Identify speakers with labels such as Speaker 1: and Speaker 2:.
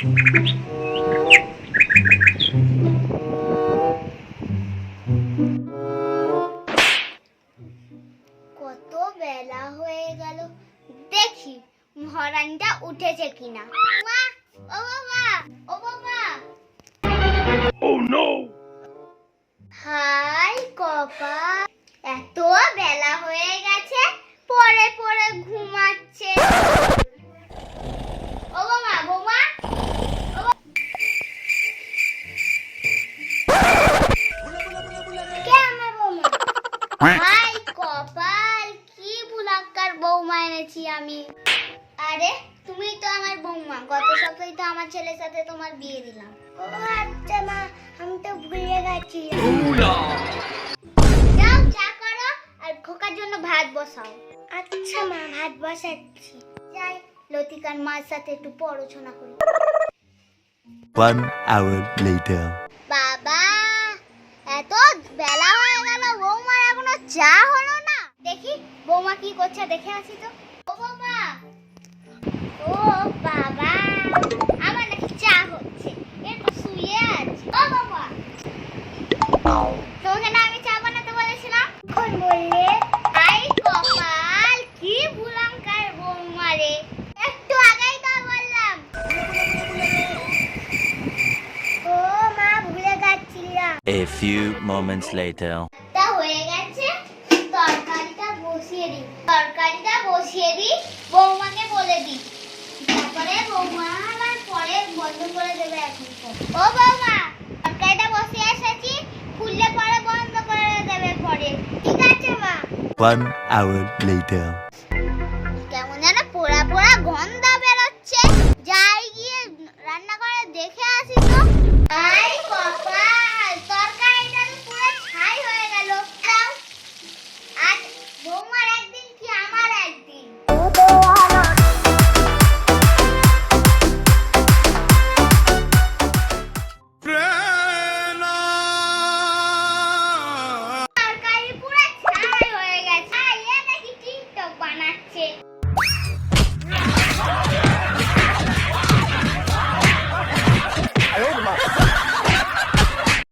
Speaker 1: কত বেলা হয়ে গেল। দেখি মহারানীটা উঠেছে কিনা। মা ও বাবা ও বাবা।
Speaker 2: Oh no!
Speaker 1: হাই কপাল। হাই কপাল কি ভুলাক্কার বৌমা এনেছি আমি। আরে তুমি তো আমার বৌমা। গত সপ্তাহে তো আমার ছেলের সাথে তোমার বিয়ে দিলাম। ও আচ্ছা মা আমি তো ভুলে গেছি। যাও চা করো আর খোকার জন্য ভাত বসাও। আচ্ছা মা ভাত বসাচ্ছি। যাই লতিকার মার সাথে একটু পড়াশোনা করি।
Speaker 3: One hour later.
Speaker 1: বাবা এত বেলা চা হলো না। দেখি বৌমা কি করছে দেখে আসি তো। ও বাবা ও বাবা। আমার নাকি চা হচ্ছে। একটু শুয়ে আছে। ও বাবা তোমাকে না আমি চা বানাতে বলেছিলাম? কোন বললে? আই কপাল কি ভুলাঙ্কার বৌমা রে। একটু আগেই তো বললাম। ও মা ভুলে গেছিলাম
Speaker 3: A few moments later.
Speaker 1: তা হয়ে গেছে তরকারিটা বসিয়ে দিই তরকারিটা বসিয়ে দিই, বৌমাকে বলে দি তারপরে বৌমা আবার পরে বন্ধ করে দেবে এখন। ও বৌমা, তরকারিটা বসিয়ে এসেছি, খুললে পরে বন্ধ করে দেবে পরে ঠিক আছে মা
Speaker 3: One hour later.